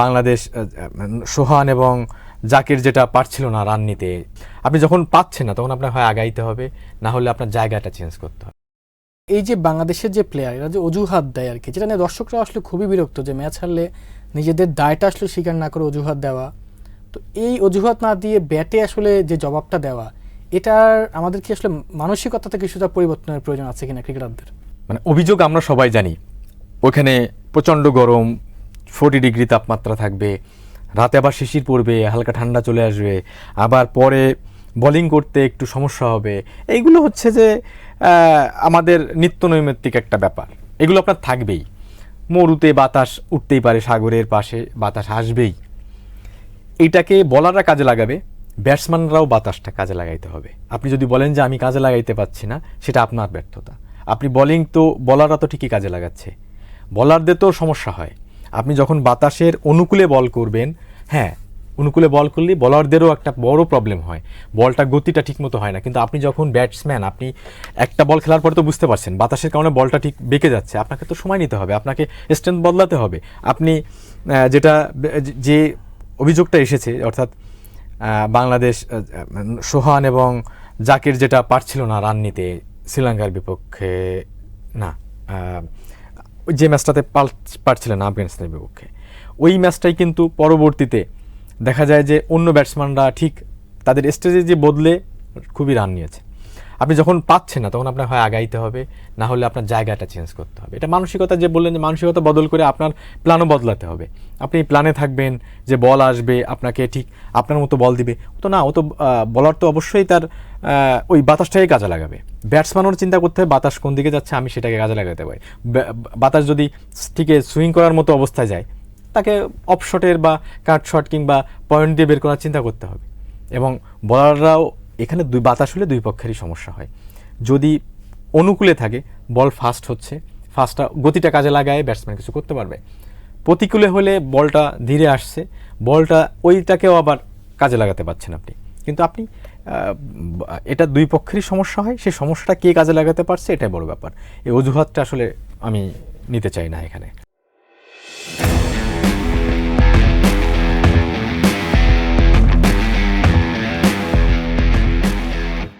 বাংলাদেশ সোহান এবং জাকির যেটা পারছিল না রান নিতে আপনি যখন পাচ্ছেন না তখন আপনার হয় আগাইতে হবে না হলে আপনার জায়গাটা চেঞ্জ করতে হবে। এই যে বাংলাদেশের যে প্লেয়ার এরা যে অজুহাত দেয় আর কি যেটা নিয়ে দর্শকরা আসলে খুবই বিরক্ত যে ম্যাচ হারলে নিজেদের দায়টা আসলে স্বীকার না করে অজুহাত দেওয়া। তো এই অজুহাত না দিয়ে ব্যাটে আসলে যে জবাবটা দেওয়া এটার আমাদের কি আসলে মানসিকতা থেকে কিছুটা পরিবর্তনের প্রয়োজন আছে কিনা ক্রিকেটারদের? মানে অভিযোগ আমরা সবাই জানি ওখানে প্রচণ্ড গরম ফোর্টি ডিগ্রি তাপমাত্রা থাকবে। রাতে আবার শিশির পড়বে, হালকা ঠান্ডা চলে আসবে। আবার পরে বোলিং করতে একটু সমস্যা হবে। এইগুলো হচ্ছে যে আমাদের নিত্য নৈমিত্তিক একটা ব্যাপার। এগুলো আপনার থাকবেই। মরুতে বাতাস উঠতেই পারে, সাগরের পাশে বাতাস আসবেই। এইটাকে বলাররা কাজে লাগাবে, ব্যাটসম্যানরাও বাতাসটা কাজে লাগাইতে হবে। আপনি যদি বলেন যে আমি কাজে লাগাইতে পারছি না, সেটা আপনার ব্যর্থতা। আপনি বোলিং তো, বলাররা তো ঠিকই কাজে লাগাচ্ছে। বলারদের তো সমস্যা হয়। আপনি যখন বাতাসের অনুকূলে বল করবেন হ্যাঁ অনুকূলে বল করলে বলারদেরও একটা বড় প্রবলেম হয়। বলটা গতিটা ঠিকমতো হয় না। কিন্তু আপনি যখন ব্যাটসম্যান আপনি একটা বল খেলার পরে তো বুঝতে পারছেন, বাতাসের কারণে বলটা ঠিক বেঁকে যাচ্ছে। আপনাকে তো সময় নিতে হবে, আপনাকে স্ট্রেংথ বদলাতে হবে। আপনি যেটা, যে অভিযোগটা এসেছে, অর্থাৎ বাংলাদেশ সোহান এবং জাকির যেটা পারছিল না রান নিতে, শ্রীলঙ্কার বিপক্ষে, না যে ম্যাচটাতে পারছিলেন আফগানিস্তানের বিপক্ষে। ওই ম্যাচটাই কিন্তু পরবর্তীতে দেখা যায় যে অন্য ব্যাটসম্যানরা ঠিক তাদের স্টেজে যে বদলে খুবই রান নিয়েছে। আপনি যখন পাচ্ছেন না, তখন আপনার হয় আগাইতে হবে, না হলে আপনার জায়গাটা চেঞ্জ করতে হবে। এটা মানসিকতা যে বললেন যে মানসিকতা বদল করে আপনার প্ল্যানও বদলাতে হবে। আপনি প্ল্যানে থাকবেন যে বল আসবে, আপনাকে ঠিক আপনার মতো বল দিবে। তো না, ও তো বলার তো অবশ্যই তার ওই বাতাসটাই কাজে লাগাবে। ব্যাটসম্যানও চিন্তা করতে হবে, বাতাস কোন দিকে যাচ্ছে, আমি সেটাকে কাজে লাগাতে পারি। বাতাস যদি ঠিক সুইং করার মতো অবস্থায় যায়, তাকে অফ শটের বা কাট শট কিংবা পয়েন্ট দিয়ে বের করার চিন্তা করতে হবে। এবং বলাররাও এখানে দুই বাতাস হলে দুই পক্ষেরই সমস্যা হয়। যদি অনুকূলে থাকে, বল ফাস্ট হচ্ছে ফাস্টটা গতিটা কাজে লাগায় ব্যাটসম্যান কিছু করতে পারবে। প্রতিকূলে হলে বলটা ধীরে আসছে, বলটা ওইটাকেও আবার কাজে লাগাতে পারছেন আপনি। কিন্তু আপনি এটা দুই পক্ষেরই সমস্যা হয় সেই সমস্যাটা কে কাজে লাগাতে পারছে, এটাই বড় ব্যাপার। এই অজুহাতটা আসলে আমি নিতে চাই না এখানে।